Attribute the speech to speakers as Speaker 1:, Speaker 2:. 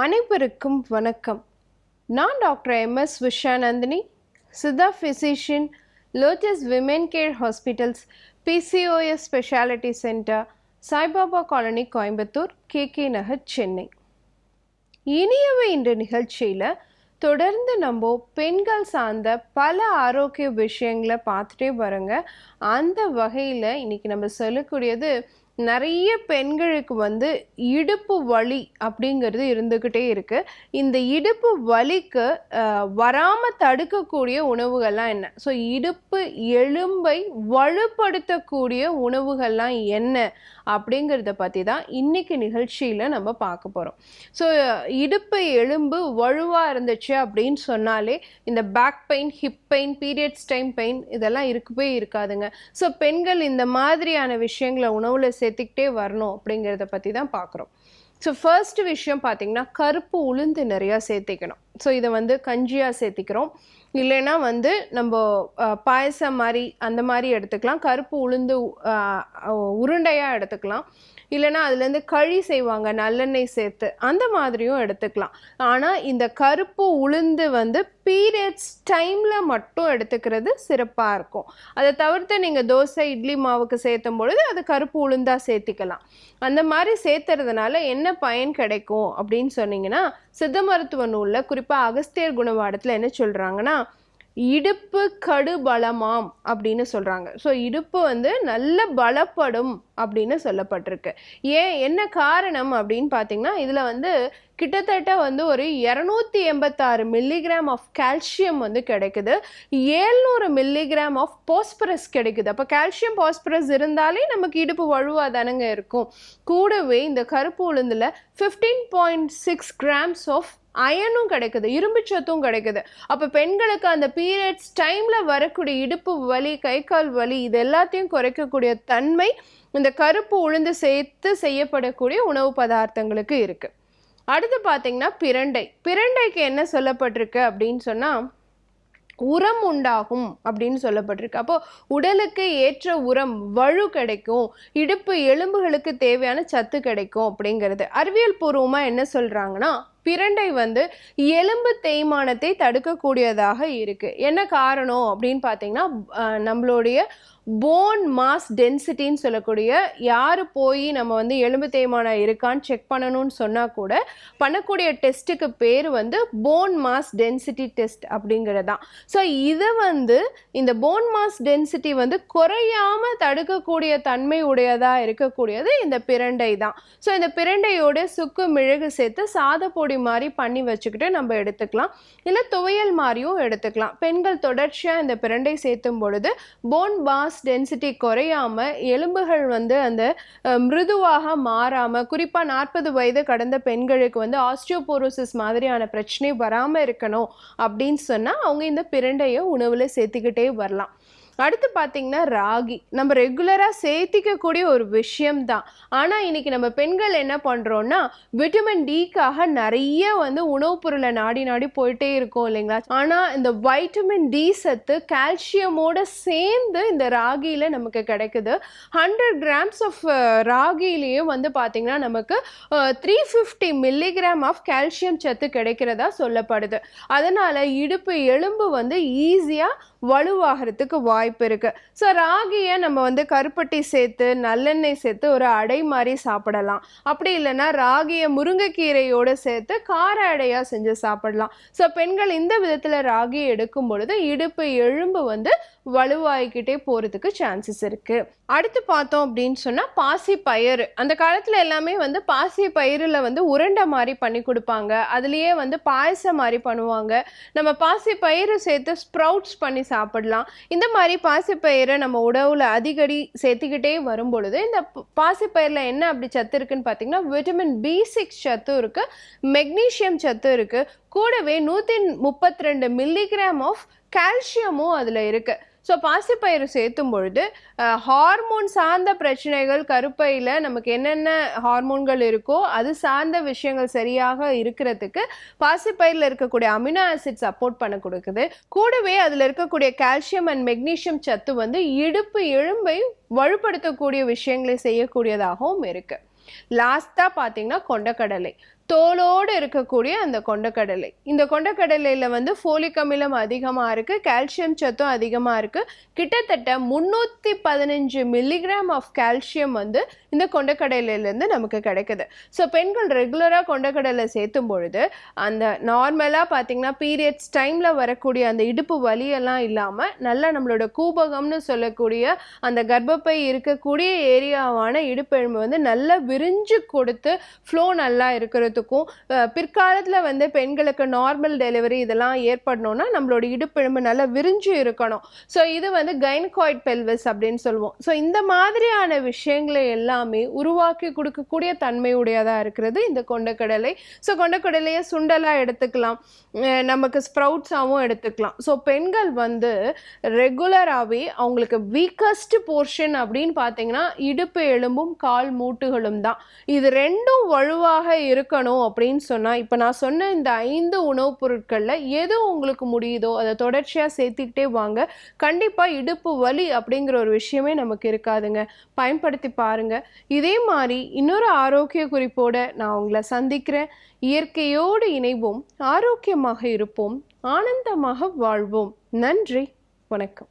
Speaker 1: அனைவருக்கும் வணக்கம். நான் doctor MS Vishanandhini Siddha physician lotus women care hospitals PCOS speciality centre Saibaba colony Coimbatore K. K. Nagar Chennai. இனியவை என்ற நிகழ்ச்சியில் தொடர்ந்து நம்ம பெண்கள் சார்ந்த பல ஆரோக்கிய விஷயங்களை பார்த்துட்டே வரோங்க அந்த வகையில் இன்னைக்கு நம்ம சொல்லக்கூடியது நிறைய பெண்களுக்கு வந்து இடுப்பு வலி அப்படிங்கிறது இருந்துக்கிட்டே இருக்குது இந்த இடுப்பு வலிக்கு வராமல் தடுக்கக்கூடிய உணவுகள்லாம் என்ன? ஸோ இடுப்பு எலும்பை வலுப்படுத்தக்கூடிய உணவுகள்லாம் என்ன? அப்படிங்கிறத பற்றி தான் இன்னைக்கு நிகழ்ச்சியில் நம்ம பார்க்க போகிறோம் ஸோ இடுப்பு எலும்பு வலுவாக இருந்துச்சு அப்படின்னு சொன்னாலே இந்த back pain hip pain periods time pain இதெல்லாம் இருக்கவே இருக்காதுங்க. ஸோ பெண்கள் இந்த மாதிரியான விஷயங்களை உணவில் சேர்த்துக்கிட்டே வரணும் அப்படிங்கிறத பற்றி தான் பார்க்குறோம். ஸோ ஃபர்ஸ்ட் விஷயம் பார்த்தீங்கன்னா கருப்பு உளுந்து நிறையா சேர்த்திக்கணும். ஸோ இதை வந்து கஞ்சியாக சேர்த்திக்கிறோம். இல்லைன்னா வந்து நம்ம பாயசம் மாதிரி அந்த மாதிரி எடுத்துக்கலாம். கருப்பு உளுந்து உருண்டையாக எடுத்துக்கலாம். இல்லைன்னா அதுலேருந்து களி செய்வாங்க நல்லெண்ணெய் சேர்த்து. அந்த மாதிரியும் எடுத்துக்கலாம். ஆனால் இந்த கருப்பு உளுந்து வந்து பீரியட்ஸ் டைமில் மட்டும் எடுத்துக்கிறது சிறப்பாக இருக்கும். அதை தவிர்த்து நீங்கள் தோசை இட்லி மாவுக்கு சேர்த்தும் பொழுது அது கருப்பு உளுந்தாக சேர்த்திக்கலாம். அந்த மாதிரி சேர்த்துறதுனால என்ன பயன் கிடைக்கும் அப்படின்னு சொன்னீங்கன்னா சித்த மருத்துவ நூலில் குறிப்பாக அகஸ்தியர் குணவாடத்தில் என்ன சொல்கிறாங்கன்னா இடுப்பு கடு பலமாம் அப்படின்னு சொல்கிறாங்க ஸோ இடுப்பு வந்து நல்ல பலப்படும் அப்படின்னு சொல்லப்பட்டிருக்கு. ஏன் என்ன காரணம் அப்படின்னு பார்த்தீங்கன்னா இதில் வந்து கிட்டத்தட்ட வந்து ஒரு இரநூத்தி எண்பத்தாறு மில்லிகிராம் ஆஃப் கால்சியம் வந்து கிடைக்குது. ஏழ்நூறு மில்லிகிராம் ஆஃப் பாஸ்பரஸ் கிடைக்குது. அப்போ கால்சியம் பாஸ்பரஸ் இருந்தாலே நமக்கு இடுப்பு வலுவாக தானங்க இருக்கும். கூடவே இந்த கருப்பு உளுந்தில் fifteen point six grams of அயனும் கிடைக்குது. இரும்பு சத்தும் கிடைக்குது. அப்போ பெண்களுக்கு அந்த பீரியட்ஸ் டைமில் வரக்கூடிய இடுப்பு வலி கை கால் வலி இது எல்லாத்தையும் குறைக்கக்கூடிய தன்மை இந்த கருப்பு உளுந்து சேர்த்து செய்யப்படக்கூடிய உணவு பதார்த்தங்களுக்கு இருக்குது அடுத்து பார்த்தீங்கன்னா பிரண்டை. பிரண்டைக்கு என்ன சொல்லப்பட்டிருக்கு அப்படின்னு சொன்னால் உரம் உண்டாகும் அப்படின்னு சொல்லப்பட்டிருக்கு. அப்போ உடலுக்கு ஏற்ற உரம் வலு கிடைக்கும் இடுப்பு எலும்புகளுக்கு தேவையான சத்து கிடைக்கும் அப்படிங்கிறது. அறிவியல் பூர்வமாக என்ன சொல்கிறாங்கன்னா பிரண்டை வந்து எலும்பு தேய்மானத்தை தடுக்கக்கூடியதாக இருக்குது என்ன காரணம் அப்படின்னு பார்த்தீங்கன்னா நம்மளுடைய போன் மாஸ் டென்சிட்டின்னு சொல்லக்கூடிய யார் போய் நம்ம வந்து எலும்பு தேய்மானம் இருக்கான்னு செக் பண்ணணும்னு சொன்னால் கூட பண்ணக்கூடிய டெஸ்ட்டுக்கு பேர் வந்து போன் மாஸ் டென்சிட்டி டெஸ்ட் அப்படிங்கிறது தான் ஸோ இதை வந்து இந்த போன் மாஸ் டென்சிட்டி வந்து குறையாம தடுக்கக்கூடிய தன்மை உடையதாக இருக்கக்கூடியது இந்த பிரண்டை தான். ஸோ இந்த பிரண்டையோட சுக்கு மிளகு சேர்த்து சாதப்பொடி மாதிரி பண்ணி வச்சுக்கிட்டு நம்ம எடுத்துக்கலாம். இல்லை துவையல் மாதிரியும் எடுத்துக்கலாம். பெண்கள் தொடர்ச்சியாக இந்த பிரண்டை சேர்த்தும் பொழுது போன் மாஸ் டென்சிட்டி குறையாம எலும்புகள் வந்து அந்த அஹ், மிருதுவாக மாறாம குறிப்பாக நாற்பது வயது கடந்த பெண்களுக்கு வந்து ஆஸ்டியோபோரோசிஸ் மாதிரியான பிரச்சனை வராமல் இருக்கணும் அப்படின்னு சொன்னால் அவங்க இந்த பிரண்டையை உணவில் சேர்த்துக்கிட்டே வரலாம். அடுத்து பார்த்தீங்கன்னா ராகி. நம்ம ரெகுலராக சேர்த்திக்கக்கூடிய ஒரு விஷயம்தான். ஆனால் இன்னைக்கு நம்ம பெண்கள் என்ன பண்ணுறோன்னா விட்டமின் டிக்காக நிறைய வந்து உணவுப் பொருளை நாடி நாடி போயிட்டே இருக்கோம் இல்லைங்களா? ஆனால் இந்த வைட்டமின் டி சத்து கால்சியமோட சேர்ந்து இந்த ராகியில் நமக்கு கிடைக்குது. ஹண்ட்ரட் கிராம்ஸ் ஆஃப் ராகிலையும் வந்து பார்த்தீங்கன்னா நமக்கு three fifty milligram of calcium சத்து கிடைக்கிறதா சொல்லப்படுது. அதனால் இடுப்பு எலும்பு வந்து ஈஸியாக வலுவாகிறதுக்கு வாய்ப்பு இருக்கு. ஸோ ராகியை நம்ம வந்து கருப்பட்டி சேர்த்து நல்லெண்ணெய் சேர்த்து ஒரு அடை மாதிரி சாப்பிடலாம். அப்படி இல்லைன்னா ராகியை முருங்கைக்கீரையோடு சேர்த்து கார அடையாக செஞ்சு சாப்பிடலாம். ஸோ பெண்கள் இந்த விதத்தில் ராகி எடுக்கும் பொழுது இடுப்பு எலும்பு வந்து வலுவாகிக்கிட்டே போகிறதுக்கு சான்சஸ் இருக்குது அடுத்து பார்த்தோம் அப்படின்னு சொன்னால் பாசி பயிர் அந்த காலத்தில் எல்லாமே வந்து பாசி பயிரில் வந்து உருண்டை மாதிரி பண்ணி கொடுப்பாங்க. அதுலேயே வந்து பாயசம் மாதிரி பண்ணுவாங்க. நம்ம பாசி பயிறு சேர்த்து ஸ்ப்ரவுட்ஸ் பண்ணி சாப்பிடலாம். இந்த மாதிரி பாசிப்பயிரை நம்ம உணவில் அடிக்கடி சேர்த்துக்கிட்டே வரும் பொழுது இந்த பாசி பாசிப்பயிரில் என்ன அப்படி சத்து இருக்குன்னு பார்த்தீங்கன்னா விட்டமின் பி சிக்ஸ் சத்து இருக்குது மெக்னீஷியம் சத்து இருக்குது கூடவே நூற்றி முப்பத்தி ரெண்டு மில்லிகிராம் ஆஃப் கால்சியமும் அதில் இருக்குது ஸோ பாசிப்பயிறு சேர்த்தும் பொழுது ஹார்மோன் சார்ந்த பிரச்சனைகள் கருப்பையில் நமக்கு என்னென்ன ஹார்மோன்கள் இருக்கோ அது சார்ந்த விஷயங்கள் சரியாக இருக்கிறதுக்கு பாசிப்பயிரில் இருக்கக்கூடிய அமினோ ஆசிட் சப்போர்ட் பண்ண கொடுக்குது. கூடவே அதில் இருக்கக்கூடிய கால்சியம் அண்ட் மெக்னீஷியம் சத்து வந்து இடுப்பு எலும்பை வலுப்படுத்தக்கூடிய விஷயங்களை செய்யக்கூடியதாகவும் இருக்குது லாஸ்ட்டாக பார்த்தீங்கன்னா கொண்டக்கடலை. தோலோடு இருக்கக்கூடிய அந்த கொண்டக்கடலை. இந்த கொண்டக்கடலையில் வந்து ஃபோலிக் அமிலம் அதிகமாக இருக்குது கால்சியம் சத்தும் அதிகமாக இருக்குது கிட்டத்தட்ட முந்நூற்றி பதினஞ்சு மில்லிகிராம் ஆஃப் கால்சியம் வந்து இந்த கொண்டக்கடலையிலேருந்து நமக்கு கிடைக்குது. ஸோ பெண்கள் ரெகுலராக கொண்டக்கடலை சேர்த்தும் பொழுது அந்த நார்மலாக பார்த்திங்கன்னா பீரியட்ஸ் டைமில் வரக்கூடிய அந்த இடுப்பு வலியெல்லாம் இல்லாமல் நல்லா நம்மளோட கூபகம்னு சொல்லக்கூடிய அந்த கர்ப்பப்பை இருக்கக்கூடிய ஏரியாவான இடுப்பெலும்பு வந்து நல்லா விரிஞ்சு கொடுத்து ஃப்ளோ நல்லா இருக்கிறதுக்கும் பிற்காலத்தில் வந்து பெண்களுக்கு நார்மல் டெலிவரி இதெல்லாம் ஏற்படணும்னா நம்மளோட இடுப்பெலும்பு நல்லா விரிஞ்சு இருக்கணும். ஸோ இது வந்து கைனகாய்ட் பெல்வஸ் அப்படின்னு சொல்லுவோம். ஸோ இந்த மாதிரியான விஷயங்களை எல்லாமே உருவாக்கி கொடுக்கக்கூடிய தன்மையுடையதாக இருக்கிறது இந்த கொண்டக்கடலை. ஸோ கொண்டக்கடலையை சுண்டலாக எடுத்துக்கலாம். நமக்கு ஸ்ப்ரவுட்ஸாகவும் எடுத்துக்கலாம். ஸோ பெண்கள் வந்து ரெகுலராகவே அவங்களுக்கு வீக்கஸ்ட் போர்ஷன் அப்படின்னு பார்த்தீங்கன்னா இடுப்பு எலும்பும் கால் மூட்டுகளும் தான். இது ரெண்டும் வலுவாக இருக்கணும். அப்படின்னு சொன்னால் இப்போ நான் சொன்ன இந்த ஐந்து உணவுப் பொருட்களில் எது உங்களுக்கு முடியுதோ அதை தொடர்ச்சியாக சேர்த்துக்கிட்டே வாங்க. கண்டிப்பாக இடுப்பு வலி அப்படிங்கிற ஒரு விஷயமே நமக்கு இருக்காதுங்க. பயன்படுத்தி பாருங்க. இதே மாதிரி இன்னொரு ஆரோக்கிய குறிப்போடு நான் உங்களை சந்திக்கிறேன். இயற்கையோடு இணைவோம் ஆரோக்கியமாக இருப்போம் ஆனந்தமாக வாழ்வோம். நன்றி வணக்கம்.